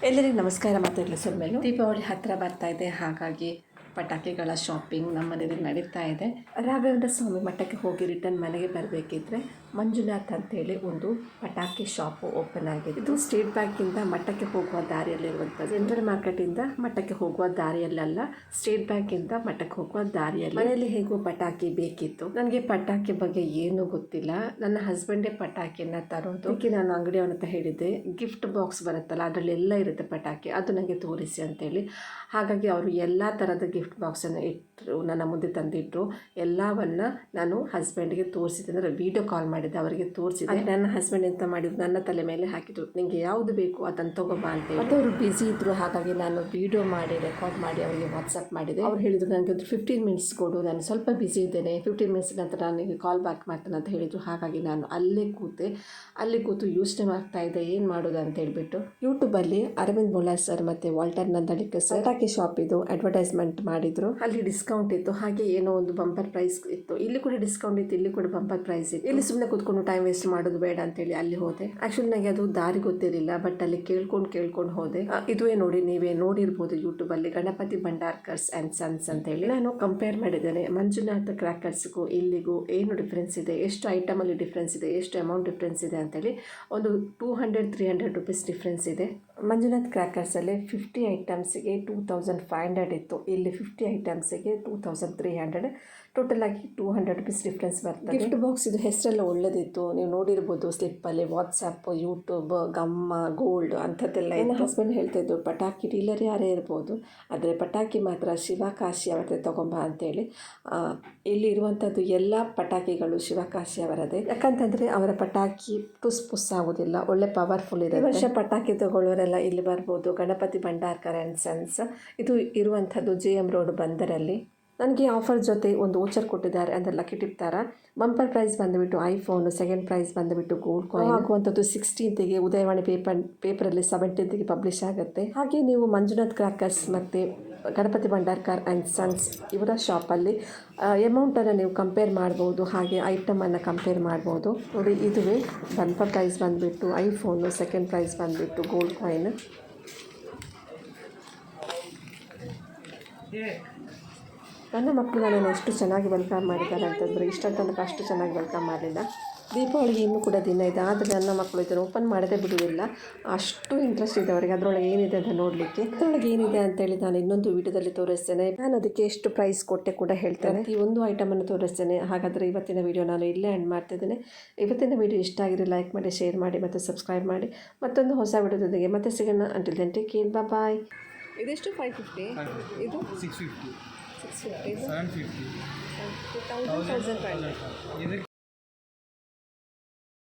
ಎಲ್ಲರಿಗೂ ನಮಸ್ಕಾರ ಮಾತಾಡಲು ಮೇಲೆ ದೀಪಾವಳಿ ಹತ್ತಿರ ಬರ್ತಾ ಇದೆ ಹಾಗಾಗಿ ಪಟಾಕಿಗಳ ಶಾಪಿಂಗ್ ನಮ್ಮ ಮನೆಯಲ್ಲಿ ನಡೀತಾ ಇದೆ. ರಾಘವೇಂದ್ರ ಸ್ವಾಮಿ ಮಠಕ್ಕೆ ಹೋಗಿ ರಿಟರ್ನ್ ಮನೆಗೆ ಬರಬೇಕಿದ್ರೆ ಮಂಜುನಾಥ್ ಅಂತೇಳಿ ಒಂದು ಪಟಾಕಿ ಶಾಪು ಓಪನ್ ಆಗಿದೆ. ಇದು ಸ್ಟೇಟ್ ಬ್ಯಾಂಕಿಂದ ಮಠಕ್ಕೆ ಹೋಗುವ ದಾರಿಯಲ್ಲಿರುವಂಥ ಜನರಲ್ ಮಾರ್ಕೆಟಿಂದ ಮಠಕ್ಕೆ ಹೋಗುವ ದಾರಿಯಲ್ಲಲ್ಲ ಸ್ಟೇಟ್ ಬ್ಯಾಂಕಿಂದ ಮಠಕ್ಕೆ ಹೋಗುವ ದಾರಿಯಲ್ಲಿ. ಮನೆಯಲ್ಲಿ ಹೇಗೂ ಪಟಾಕಿ ಬೇಕಿತ್ತು. ನನಗೆ ಪಟಾಕಿ ಬಗ್ಗೆ ಏನೂ ಗೊತ್ತಿಲ್ಲ. ನನ್ನ ಹಸ್ಬೆಂಡೇ ಪಟಾಕಿಯನ್ನ ತರೋದು. ಅದಕ್ಕೆ ನಾನು ಅಂಗಡಿಯವನ ಅಂತ ಹೇಳಿದ್ದೆ ಗಿಫ್ಟ್ ಬಾಕ್ಸ್ ಬರುತ್ತಲ್ಲ ಅದರಲ್ಲಿ ಎಲ್ಲ ಇರುತ್ತೆ ಪಟಾಕಿ, ಅದು ನನಗೆ ತೋರಿಸಿ ಅಂತೇಳಿ. ಹಾಗಾಗಿ ಅವರು ಎಲ್ಲ ಥರದ ಗಿಫ್ಟ್ ಬಾಕ್ಸನ್ನು ಇಟ್ಟರು ನನ್ನ ಮುಂದೆ ತಂದಿಟ್ಟರು ಎಲ್ಲವನ್ನು ನಾನು ಹಸ್ಬೆಂಡ್ಗೆ ತೋರಿಸಿದೆ ಅಂದರೆ ವೀಡಿಯೋ ಕಾಲ್ ಮಾಡಿದ್ದೆ ಅವರಿಗೆ ತೋರಿಸಿದೆ ನನ್ನ ಹಸ್ಬೆಂಡ್ ಎಂತ ಮಾಡಿದ್ರು? ನನ್ನ ತಲೆ ಮೇಲೆ ಹಾಕಿದ್ರು. ನಿಮಗೆ ಯಾವುದು ಬೇಕು ಅದನ್ನು ತಗೋಬಾ ಅಂತ. ಮತ್ತೆ ಅವರು ಬ್ಯುಸಿ ಇದ್ದರು ಹಾಗಾಗಿ ನಾನು ವೀಡಿಯೋ ಮಾಡಿ ರೆಕಾರ್ಡ್ ಮಾಡಿ ಅವರಿಗೆ ವಾಟ್ಸಪ್ ಮಾಡಿದೆ. ಅವ್ರು ಹೇಳಿದರು ನನಗೆ ಒಂದು ಫಿಫ್ಟೀನ್ ಮಿನಿಟ್ಸ್ ಕೊಡು ನಾನು ಸ್ವಲ್ಪ ಬ್ಯುಸಿ ಇದ್ದೇನೆ. ಫಿಫ್ಟೀನ್ ಮಿನಿಟ್ಸ್ ನಂತರ ನನಗೆ ಕಾಲ್ ಬ್ಯಾಕ್ ಮಾಡ್ತಾನೆ ಅಂತ ಹೇಳಿದರು. ಹಾಗಾಗಿ ನಾನು ಅಲ್ಲೇ ಕೂತೆ ಅಲ್ಲಿ ಕೂತು ಯೋಚನೆ ಮಾಡ್ತಾ ಇದ್ದೆ ಏನು ಮಾಡೋದು ಅಂತ ಹೇಳಿಬಿಟ್ಟು ಯೂಟ್ಯೂಬಲ್ಲಿ ಅರವಿಂದ್ ಬೊಲಾರ್ ಸರ್ ಮತ್ತು ವಾಲ್ಟರ್ ನಂದಳಿಕ ಸರ್ ಶಾಪ್ ಇದು ಅಡ್ವರ್ಟೈಸ್ಮೆಂಟ್ ಮಾಡಿದ್ರು. ಅಲ್ಲಿ ಡಿಸ್ಕೌಂಟ್ ಇತ್ತು. ಹಾಗೆ ಏನೋ ಒಂದು ಬಂಪರ್ ಪ್ರೈಸ್ ಇತ್ತು. ಇಲ್ಲಿ ಕೂಡ ಡಿಸ್ಕೌಂಟ್ ಇತ್ತು, ಇಲ್ಲಿ ಕೂಡ ಬಂಪರ್ ಪ್ರೈಸ್ ಇತ್ತು. ಇಲ್ಲಿ ಸುಮ್ಮನೆ ಕೂತ್ಕೊಂಡು ಟೈಮ್ ವೇಸ್ಟ್ ಮಾಡೋದು ಬೇಡ ಅಂತೇಳಿ ಅಲ್ಲಿ ಹೋದೆ. ಆಕ್ಚುಲಿ ನನಗೆ ಅದು ದಾರಿ ಗೊತ್ತಿರಲಿಲ್ಲ ಬಟ್ ಅಲ್ಲಿ ಕೇಳ್ಕೊಂಡು ಕೇಳ್ಕೊಂಡು ಹೋದೆ. ಇದುವೇ ನೋಡಿ, ನೀವೇ ನೋಡಿರ್ಬೋದು ಯೂಟ್ಯೂಬ್ ಅಲ್ಲಿ ಗಣಪತಿ ಭಂಡಾರ್ಕರ್ಸ್ ಅಂಡ್ ಸನ್ಸ್ ಅಂತ ಹೇಳಿ ನಾನು ಕಂಪೇರ್ ಮಾಡಿದ್ದೇನೆ. ಮಂಜುನಾಥ್ ಕ್ರ್ಯಾಕರ್ಸ್ಗೂ ಇಲ್ಲಿಗೂ ಏನು ಡಿಫ್ರೆನ್ಸ್ ಇದೆ? ಎಷ್ಟು ಐಟಮ್ ಅಲ್ಲಿ ಡಿಫ್ರೆನ್ಸ್ ಇದೆ? ಎಷ್ಟು ಅಮೌಂಟ್ ಡಿಫ್ರೆನ್ಸ್ ಇದೆ ಅಂತೇಳಿ ಒಂದು two hundred three hundred rupees difference ಇದೆ. ಮಂಜುನಾಥ್ ಕ್ರ್ಯಾಕರ್ಸಲ್ಲಿ ಫಿಫ್ಟಿ ಐಟಮ್ಸಿಗೆ ಟೂ ತೌಸಂಡ್ ಫೈವ್ ಹಂಡ್ರೆಡ್ ಇತ್ತು. ಇಲ್ಲಿ fifty ಐಟಮ್ಸಿಗೆ two thousand three hundred total ಆಗಿ ಟೂ ಹಂಡ್ರೆಡ್ ರುಪೀಸ್ ಡಿಫ್ರೆನ್ಸ್ ಬರ್ತದೆ. ಗಿಫ್ಟ್ ಬಾಕ್ಸ್ ಇದು ಹೆಸರೆಲ್ಲ ಒಳ್ಳೆದಿತ್ತು. ನೀವು ನೋಡಿರ್ಬೋದು ಸ್ಲಿಪ್ಪಲ್ಲಿ ವಾಟ್ಸಪ್ ಯೂಟ್ಯೂಬ್ ಗಮ್ಮ ಗೋಲ್ಡ್ ಅಂಥದ್ದೆಲ್ಲ ನನ್ನ ಹಸ್ಬೆಂಡ್ ಹೇಳ್ತಾ ಇದ್ರು ಪಟಾಕಿ ಡೀಲರ್ ಯಾರೇ ಇರ್ಬೋದು ಆದರೆ ಪಟಾಕಿ ಮಾತ್ರ ಶಿವಕಾಶಿ ಅವರದ್ದು ತೊಗೊಂಬ ಅಂತೇಳಿ. ಇಲ್ಲಿರುವಂಥದ್ದು ಎಲ್ಲ ಪಟಾಕಿಗಳು ಶಿವಕಾಶಿ ಅವರದೇ ಯಾಕಂತಂದರೆ ಅವರ ಪಟಾಕಿ ಟುಸ್ ಪುಸ್ ಆಗೋದಿಲ್ಲ ಒಳ್ಳೆ ಪವರ್ಫುಲ್ ಇದೆ ವರ್ಷ ಪಟಾಕಿ ತಗೊಳ್ಳೋರೆಲ್ಲ ಇಲ್ಲಿ ಬರ್ಬೋದು. ಗಣಪತಿ ಭಂಡಾರ್ಕರ್ ಆ್ಯಂಡ್ ಸನ್ಸ್ ಇದು ಇರುವಂಥದ್ದು ಜೆ ಎಂ ರೋಡ್ ಬಂದರಲ್ಲಿ ನನಗೆ ಆಫರ್ ಜೊತೆ ಒಂದು ಓಚರ್ ಕೊಟ್ಟಿದ್ದಾರೆ ಅಂದರೆ ಲಕ್ಕಿ ಟಿಪ್ ಥರ ಬಂಪರ್ ಪ್ರೈಸ್ ಬಂದುಬಿಟ್ಟು ಐಫೋನ್ ಸೆಕೆಂಡ್ ಪ್ರೈಸ್ ಬಂದುಬಿಟ್ಟು ಗೋಲ್ಡ್ ಕಾಯಿನ್ ಆಗುವಂಥದ್ದು ಸಿಕ್ಸ್ಟೀನ್ತಿಗೆ ಉದಯವಾಣಿ ಪೇಪರ್ ಪೇಪರಲ್ಲಿ ಸೆವೆಂಟೀನ್ತಿಗೆ ಪಬ್ಲಿಷ್ ಆಗುತ್ತೆ. ಹಾಗೆ ನೀವು ಮಂಜುನಾಥ್ ಕ್ರಾಕರ್ಸ್ ಮತ್ತು ಗಣಪತಿ ಭಂಡಾರ್ಕರ್ ಆ್ಯಂಡ್ ಸನ್ಸ್ ಇವರ ಶಾಪಲ್ಲಿ ಎಮೌಂಟನ್ನು ನೀವು ಕಂಪೇರ್ ಮಾಡ್ಬೋದು ಹಾಗೆ ಐಟಮನ್ನು ಕಂಪೇರ್ ಮಾಡ್ಬೋದು. ನೋಡಿ ಇದುವೇ ಬಂಪರ್ ಪ್ರೈಸ್ ಬಂದುಬಿಟ್ಟು ಐಫೋನು ಸೆಕೆಂಡ್ ಪ್ರೈಸ್ ಬಂದುಬಿಟ್ಟು ಗೋಲ್ಡ್ ಕಾಯಿನ್ ನನ್ನ ಮಕ್ಕಳು ನನ್ನನ್ನು ಎಷ್ಟು ಚೆನ್ನಾಗಿ ವೆಲ್ಕಮ್ ಮಾಡಿದ್ದಾರೆ ಅಂತಂದರೆ ಇಷ್ಟ ತನಕ ಅಷ್ಟು ಚೆನ್ನಾಗಿ ವೆಲ್ಕಮ್ ಮಾಡಲಿಲ್ಲ. ದೀಪಾವಳಿಗೆ ಇನ್ನೂ ಕೂಡ ದಿನ ಇದೆ, ಆದರೆ ನನ್ನ ಮಕ್ಕಳು ಇದನ್ನು ಓಪನ್ ಮಾಡದೇ ಬಿಡುವುದಿಲ್ಲ. ಅಷ್ಟು ಇಂಟ್ರೆಸ್ಟ್ ಇದೆ ಅವರಿಗೆ. ಅದರೊಳಗೆ ಏನಿದೆ ಅಂತ ನೋಡಲಿಕ್ಕೆ. ಅದರೊಳಗೆ ಏನಿದೆ ಅಂತೇಳಿ ನಾನು ಇನ್ನೊಂದು ವಿಡಿಯೋದಲ್ಲಿ ತೋರಿಸ್ತೇನೆ. ನಾನು ಅದಕ್ಕೆ ಎಷ್ಟು ಪ್ರೈಸ್ ಕೊಟ್ಟೆ ಕೂಡ ಹೇಳ್ತೇನೆ. ಈ ಒಂದು ಐಟಮನ್ನು ತೋರಿಸ್ತೇನೆ. ಹಾಗಾದರೆ ಇವತ್ತಿನ ವಿಡಿಯೋ ನಾನು ಇಲ್ಲೇ ಎಂಡ್ ಮಾಡ್ತಿದ್ದೇನೆ ಇವತ್ತಿನ ವಿಡಿಯೋ ಇಷ್ಟ ಆಗಿರಿ ಲೈಕ್ ಮಾಡಿ ಶೇರ್ ಮಾಡಿ ಮತ್ತು ಸಬ್ಸ್ಕ್ರೈಬ್ ಮಾಡಿ. ಮತ್ತೊಂದು ಹೊಸ ವಿಡಿಯೋದೊಂದಿಗೆ ಮತ್ತೆ ಸಿಗೋಣ. Until then take care bye ಇದೆಷ್ಟು? ಫೈವ್ ಫಿಫ್ಟಿ ಇದು? Six fifty six fifty seven fifty thousand thousand five hundred ಇದಕ್ಕೆ